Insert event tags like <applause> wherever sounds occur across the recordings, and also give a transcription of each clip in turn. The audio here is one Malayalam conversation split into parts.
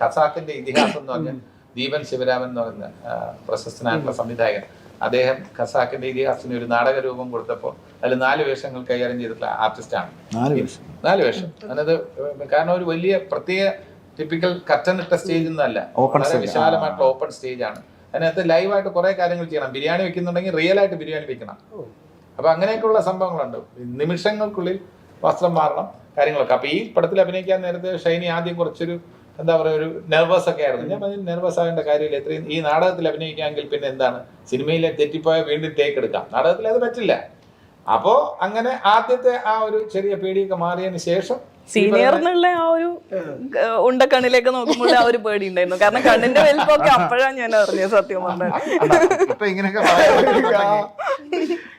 ഖസാക്കിന്റെ <clears throat> ഇതിഹാസം എന്ന് പറഞ്ഞ ദീപൻ ശിവരാമൻ എന്ന് പറയുന്ന പ്രശസ്തനായിട്ടുള്ള സംവിധായകൻ. അദ്ദേഹം ഖസാക്കിന്റെ ഇതിഹാസത്തിന് ഒരു നാടക രൂപം കൊടുത്തപ്പോൾ അതിൽ നാല് വേഷങ്ങൾ കൈകാര്യം ചെയ്തിട്ടുള്ള ആർട്ടിസ്റ്റാണ്. നാല് വേഷം. അതായത് കാരണം ഒരു വലിയ പ്രത്യേക ടിപ്പിക്കൽ കറ്റനിട്ട സ്റ്റേജ് ഒന്നല്ല വളരെ. വിശാലമായിട്ടുള്ള ഓപ്പൺ സ്റ്റേജ് ആണ്. അതിനകത്ത് ലൈവായിട്ട് കുറെ കാര്യങ്ങൾ ചെയ്യണം. ബിരിയാണി വെക്കുന്നുണ്ടെങ്കിൽ റിയൽ ആയിട്ട് ബിരിയാണി വെക്കണം. അപ്പൊ അങ്ങനെയൊക്കെയുള്ള സംഭവങ്ങളുണ്ട്. നിമിഷങ്ങൾക്കുള്ളിൽ വസ്ത്രം മാറണം കാര്യങ്ങളൊക്കെ. അപ്പൊ ഈ പടത്തിൽ അഭിനയിക്കാൻ നേരത്തെ ഷൈനി ആദ്യം കുറച്ചൊരു എന്താ പറയുക ഒരു നെർവസ് ഒക്കെ ആയിരുന്നു. ഞാൻ പറഞ്ഞു നെർവസ് ആകേണ്ട കാര്യമില്ല. ഇത്രയും ഈ നാടകത്തിൽ അഭിനയിക്കാമെങ്കിൽ പിന്നെ എന്താണ്? സിനിമയിലെ തെറ്റിപ്പോയ വീണ്ടും ടേക്ക് എടുക്കാം. നാടകത്തിൽ അത് പറ്റില്ല. അപ്പോ അങ്ങനെ ആദ്യത്തെ ആ ഒരു ചെറിയ പേടിയൊക്കെ മാറിയതിന് ശേഷം സീനിയർ എന്നുള്ള ആ ഒരു ഉണ്ട ഉണ്ടക്കണ്ണിലേക്ക് നോക്കുമ്പോൾ ആ ഒരു പേടി ഉണ്ടായിരുന്നു. കാരണം കണ്ണിന്റെ വലിപ്പമൊക്കെ അപ്പോഴാണ് ഞാൻ അറിഞ്ഞത് സത്യം പറഞ്ഞത്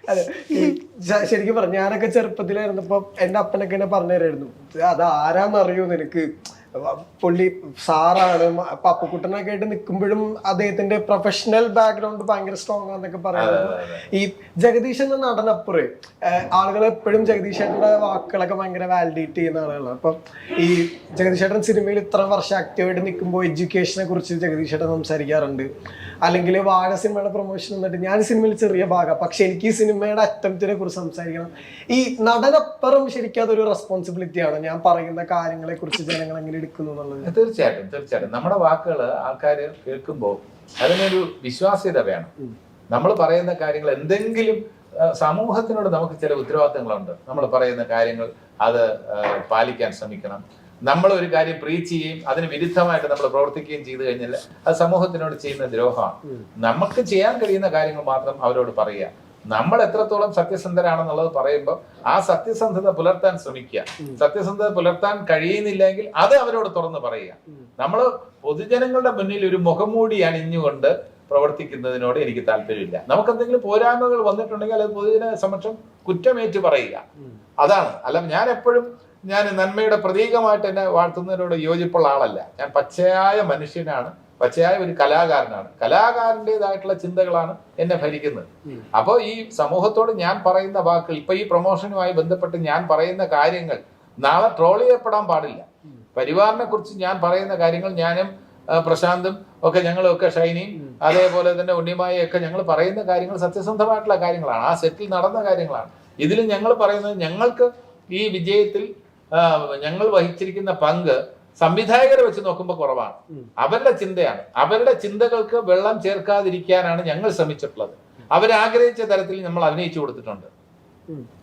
<laughs> അതെ. ശരിക്കും പറഞ്ഞു ഞാനൊക്കെ ചെറുപ്പത്തിലായിരുന്നപ്പോ എന്റെ അപ്പനൊക്കെ എന്നെ പറഞ്ഞു തരായിരുന്നു. അത് ആരാന്നറിയോ നിനക്ക്? പുള്ളി സാറാണ് പപ്പുക്കുട്ടനൊക്കെ ആയിട്ട് നിൽക്കുമ്പോഴും അദ്ദേഹത്തിന്റെ പ്രൊഫഷണൽ ബാക്ക്ഗ്രൗണ്ട് ഭയങ്കര സ്ട്രോങ് ആണെന്നൊക്കെ പറയുന്നത്. ഈ ജഗദീഷ് എന്ന നടനപ്പുറേ ആളുകൾ എപ്പോഴും ജഗദീഷ് ചേട്ടന്റെ വാക്കുകളൊക്കെ ഭയങ്കര വാലിഡേറ്റ് ചെയ്യുന്ന ആളുകളാണ്. അപ്പം ഈ ജഗദീഷ് ചേട്ടൻ സിനിമയിൽ ഇത്ര വർഷം ആക്റ്റീവായിട്ട് നിൽക്കുമ്പോൾ എഡ്യൂക്കേഷനെ കുറിച്ച് ജഗദീഷ് ചേട്ടൻ സംസാരിക്കാറുണ്ട്. അല്ലെങ്കിൽ വാഴ സിനിമയുടെ പ്രൊമോഷൻ എന്നിട്ട് ഞാൻ സിനിമയിൽ ചെറിയ ഭാഗം പക്ഷെ എനിക്ക് ഈ സിനിമയുടെ അറ്റംപ്റ്റിനെ കുറിച്ച് സംസാരിക്കണം. ഈ നടനപ്പുറം ശരിക്കും അതൊരു റെസ്പോൺസിബിലിറ്റിയാണ് ഞാൻ പറയുന്ന കാര്യങ്ങളെ കുറിച്ച് ജനങ്ങൾ എങ്ങനെ എടുക്കുന്നു എന്നുള്ളത്. തീർച്ചയായിട്ടും തീർച്ചയായിട്ടും. നമ്മുടെ വാക്കുകൾ ആൾക്കാർ കേൾക്കുമ്പോൾ അതിനൊരു വിശ്വാസ്യത വേണം. നമ്മൾ പറയുന്ന കാര്യങ്ങൾ എന്തെങ്കിലും സമൂഹത്തിനോട് നമുക്ക് ചില ഉത്തരവാദിത്തങ്ങളുണ്ട്. നമ്മൾ പറയുന്ന കാര്യങ്ങൾ അത് പാലിക്കാൻ ശ്രമിക്കണം. നമ്മൾ ഒരു കാര്യം പ്രീച്ച് ചെയ്യുകയും അതിന് വിരുദ്ധമായിട്ട് നമ്മൾ പ്രവർത്തിക്കുകയും ചെയ്തു കഴിഞ്ഞാൽ അത് സമൂഹത്തിനോട് ചെയ്യുന്ന ദ്രോഹമാണ്. നമുക്ക് ചെയ്യാൻ കഴിയുന്ന കാര്യങ്ങൾ മാത്രം അവരോട് പറയുക. നമ്മൾ എത്രത്തോളം സത്യസന്ധരാണെന്നുള്ളത് പറയുമ്പോൾ ആ സത്യസന്ധത പുലർത്താൻ ശ്രമിക്കുക. സത്യസന്ധത പുലർത്താൻ കഴിയുന്നില്ലെങ്കിൽ അത് അവരോട് തുറന്ന് പറയുക. നമ്മൾ പൊതുജനങ്ങളുടെ മുന്നിൽ ഒരു മുഖംമൂടി അണിഞ്ഞുകൊണ്ട് പ്രവർത്തിക്കുന്നതിനോട് എനിക്ക് താല്പര്യമില്ല. നമുക്ക് എന്തെങ്കിലും പോരായ്മകൾ വന്നിട്ടുണ്ടെങ്കിൽ അത് പൊതുജന സമക്ഷം കുറ്റമേറ്റ് പറയുക. അതാണ്. അല്ല ഞാൻ എപ്പോഴും ഞാൻ നന്മയുടെ പ്രതീകമായിട്ട് എന്നെ വാഴ്ത്തുന്നതിനോട് യോജിപ്പുള്ള ആളല്ല. ഞാൻ പച്ചയായ മനുഷ്യനാണ് പച്ചയായ ഒരു കലാകാരനാണ്. കലാകാരന്റെതായിട്ടുള്ള ചിന്തകളാണ് എന്നെ ഭരിക്കുന്നത്. അപ്പോൾ ഈ സമൂഹത്തോട് ഞാൻ പറയുന്ന വാക്കുകൾ ഇപ്പൊ ഈ പ്രൊമോഷനുമായി ബന്ധപ്പെട്ട് ഞാൻ പറയുന്ന കാര്യങ്ങൾ നാളെ ട്രോൾ ചെയ്യപ്പെടാൻ പാടില്ല. പരിവാറിനെ കുറിച്ച് ഞാൻ പറയുന്ന കാര്യങ്ങൾ ഞാനും പ്രശാന്തും ഒക്കെ ഞങ്ങളും ഒക്കെ ഷൈനിയും അതേപോലെ തന്നെ ഉണ്ണിമായും ഒക്കെ ഞങ്ങൾ പറയുന്ന കാര്യങ്ങൾ സത്യസന്ധമായിട്ടുള്ള കാര്യങ്ങളാണ്. ആ സെറ്റിൽ നടന്ന കാര്യങ്ങളാണ്. ഇതിൽ ഞങ്ങൾ പറയുന്നത് ഞങ്ങൾക്ക് ഈ വിജയത്തിൽ ഞങ്ങൾ വഹിച്ചിരിക്കുന്ന പങ്ക് സംവിധായകരെ വെച്ച് നോക്കുമ്പോൾ കുറവാണ്. അവരുടെ ചിന്തയാണ്. അവരുടെ ചിന്തകൾക്ക് വെള്ളം ചേർക്കാതിരിക്കാനാണ് ഞങ്ങൾ ശ്രമിച്ചിട്ടുള്ളത്. അവരാഗ്രഹിച്ച തരത്തിൽ നമ്മൾ അഭിനയിച്ചു കൊടുത്തിട്ടുണ്ട്.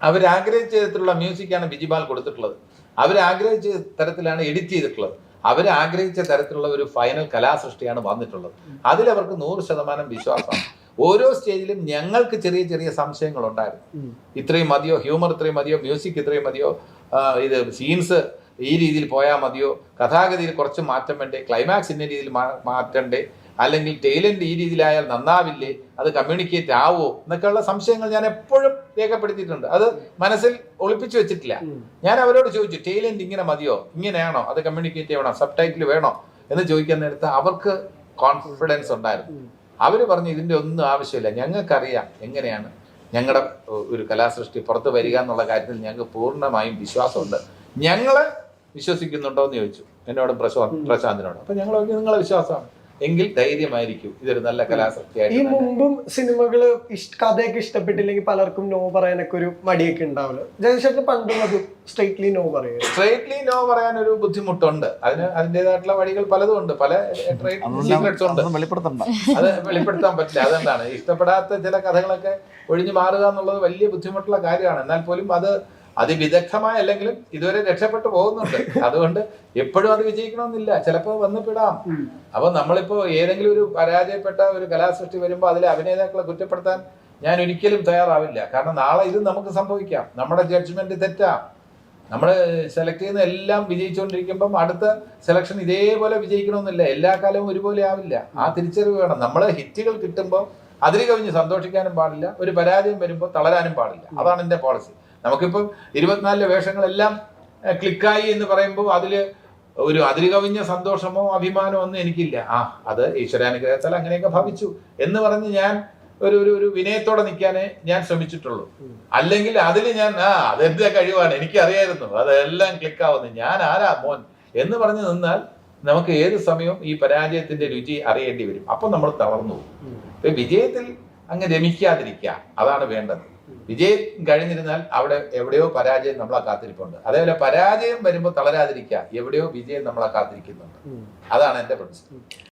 അവരാഗ്രഹിച്ച തരത്തിലുള്ള മ്യൂസിക്കാണ് ബിജിബാൽ കൊടുത്തിട്ടുള്ളത്. അവരാഗ്രഹിച്ച തരത്തിലാണ് എഡിറ്റ് ചെയ്തിട്ടുള്ളത്. അവരാഗ്രഹിച്ച തരത്തിലുള്ള ഒരു ഫൈനൽ കലാസൃഷ്ടിയാണ് വന്നിട്ടുള്ളത്. അതിൽ അവർക്ക് നൂറ് ശതമാനം വിശ്വാസമാണ്. ഓരോ സ്റ്റേജിലും ഞങ്ങൾക്ക് ചെറിയ ചെറിയ സംശയങ്ങൾ ഉണ്ടായിരുന്നു ഇത്രയും മതിയോ? ഹ്യൂമർ ഇത്രയും മതിയോ? മ്യൂസിക് ഇത്രയും മതിയോ? ഇത് സീൻസ് ഈ രീതിയിൽ പോയാൽ മതിയോ? കഥാഗതിയിൽ കുറച്ച് മാറ്റം വേണ്ടേ? ക്ലൈമാക്സ് ഇന്ന രീതിയിൽ മാറ്റണ്ടേ? അല്ലെങ്കിൽ ടെയിലന്റ് ഈ രീതിയിലായാൽ നന്നാവില്ലേ? അത് കമ്മ്യൂണിക്കേറ്റ് ആവോ? എന്നൊക്കെയുള്ള സംശയങ്ങൾ ഞാൻ എപ്പോഴും രേഖപ്പെടുത്തിയിട്ടുണ്ട്. അത് മനസ്സിൽ ഒളിപ്പിച്ചു വെച്ചിട്ടില്ല. ഞാൻ അവരോട് ചോദിച്ചു ടെയിലന്റ് ഇങ്ങനെ മതിയോ? ഇങ്ങനെയാണോ? അത് കമ്മ്യൂണിക്കേറ്റ് ചെയ്യണോ? സബ് ടൈറ്റിൽ വേണോ? എന്ന് ചോദിക്കാൻ നേരത്ത് അവർക്ക് കോൺഫിഡൻസ് ഉണ്ടായിരുന്നു. അവർ പറഞ്ഞു ഇതിന്റെ ഒന്നും ആവശ്യമില്ല. ഞങ്ങൾക്കറിയാം എങ്ങനെയാണ് ഞങ്ങളുടെ ഒരു കലാസൃഷ്ടി പുറത്ത് വരിക എന്നുള്ള കാര്യത്തിൽ ഞങ്ങൾക്ക് പൂർണമായും വിശ്വാസമുണ്ട്. ഞങ്ങൾ വിശ്വസിക്കുന്നുണ്ടോ എന്ന് ചോദിച്ചു. എന്നോട് പ്രശോ പ്രശാന്തിനോട്. അപ്പൊ ഞങ്ങൾ നിങ്ങളെ വിശ്വാസമാണ്. എങ്കിൽ ധൈര്യമായിരിക്കും. ഇതൊരു നല്ല കലാസൃഷ്ടിയായിട്ട് ഈ മുമ്പും സിനിമകൾ കഥയൊക്കെ ഇഷ്ടപ്പെട്ടില്ലെങ്കിൽ പലർക്കും നോ പറയാനൊക്കെ ഒരു മടിയൊക്കെ ഉണ്ടാവില്ല ജഗദീഷേട്ടന് പണ്ടും അത് സ്ട്രെയിറ്റ്ലി നോ പറയുക സ്ട്രേറ്റ്ലി നോ പറയാൻ ഒരു ബുദ്ധിമുട്ടുണ്ട്. അതിന് അതിന്റെതായിട്ടുള്ള വഴികൾ പലതും ഉണ്ട്. പല സീക്രട്സ് ഉണ്ട്. അത് വെളിപ്പെടുത്താൻ പറ്റില്ല. അതെന്താണ്? ഇഷ്ടപ്പെടാത്ത ചില കഥകളൊക്കെ ഒഴിഞ്ഞു മാറുക എന്നുള്ളത് വലിയ ബുദ്ധിമുട്ടുള്ള കാര്യമാണ്. എന്നാൽ പോലും അത് അതിവിദഗ്ധമായ അല്ലെങ്കിലും ഇതുവരെ രക്ഷപ്പെട്ടു പോകുന്നുണ്ട്. അതുകൊണ്ട് എപ്പോഴും അത് വിജയിക്കണമെന്നില്ല. ചിലപ്പോൾ വന്ന് പെടാം അപ്പൊ നമ്മളിപ്പോ ഏതെങ്കിലും ഒരു പരാജയപ്പെട്ട ഒരു കലാസൃഷ്ടി വരുമ്പോൾ അതിലെ അഭിനേതാക്കളെ കുറ്റപ്പെടുത്താൻ ഞാൻ ഒരിക്കലും തയ്യാറാവില്ല. കാരണം നാളെ ഇത് നമുക്ക് സംഭവിക്കാം. നമ്മുടെ ജഡ്ജ്മെന്റ് തെറ്റാം. നമ്മൾ സെലക്ട് ചെയ്യുന്ന എല്ലാം വിജയിച്ചുകൊണ്ടിരിക്കുമ്പം അടുത്ത സെലക്ഷൻ ഇതേപോലെ വിജയിക്കണമെന്നില്ല. എല്ലാ കാലവും ഒരുപോലെ ആവില്ല. ആ തിരിച്ചറിവ് വേണം. നമ്മളെ ഹിറ്റുകൾ കിട്ടുമ്പോൾ അതിൽ കവിഞ്ഞ് സന്തോഷിക്കാനും പാടില്ല. ഒരു പരാജയം വരുമ്പോൾ തളരാനും പാടില്ല. അതാണ് എന്റെ പോളിസി നമുക്കിപ്പം ഇരുപത്തിനാലിലെ വേഷങ്ങളെല്ലാം ക്ലിക്കായി എന്ന് പറയുമ്പോൾ അതിൽ ഒരു അതിര് കവിഞ്ഞ സന്തോഷമോ അഭിമാനമോ ഒന്നും എനിക്കില്ല. ആ അത് ഈശ്വരാനുഗ്രഹത്താൽ അങ്ങനെയൊക്കെ ഭവിച്ചു എന്ന് പറഞ്ഞ് ഞാൻ ഒരു ഒരു ഒരു വിനയത്തോടെ നിൽക്കാനേ ഞാൻ ശ്രമിച്ചിട്ടുള്ളൂ. അല്ലെങ്കിൽ അതിൽ ഞാൻ ആ അതെന്റെ കഴിവാണ്? എനിക്കറിയായിരുന്നു. അതെല്ലാം ക്ലിക്കാവുന്നു. ഞാൻ ആരാ മോൻ? എന്ന് പറഞ്ഞ് നിന്നാൽ നമുക്ക് ഏത് സമയവും ഈ പരാജയത്തിന്റെ രുചി അറിയേണ്ടി വരും. അപ്പം നമ്മൾ തളർന്നു പോകും. വിജയത്തിൽ അങ്ങ് രമിക്കാതിരിക്കുക. അതാണ് വേണ്ടത്. വിജയം കഴിഞ്ഞിരുന്നാൽ അവിടെ എവിടെയോ പരാജയം നമ്മളെ കാത്തിരിപ്പുണ്ട്. അതേപോലെ പരാജയം വരുമ്പോൾ തളരാതിരിക്കുക. എവിടെയോ വിജയം നമ്മളെ കാത്തിരിക്കുന്നുണ്ട്. അതാണ് എന്റെ പ്രിൻസിപ്പിൾ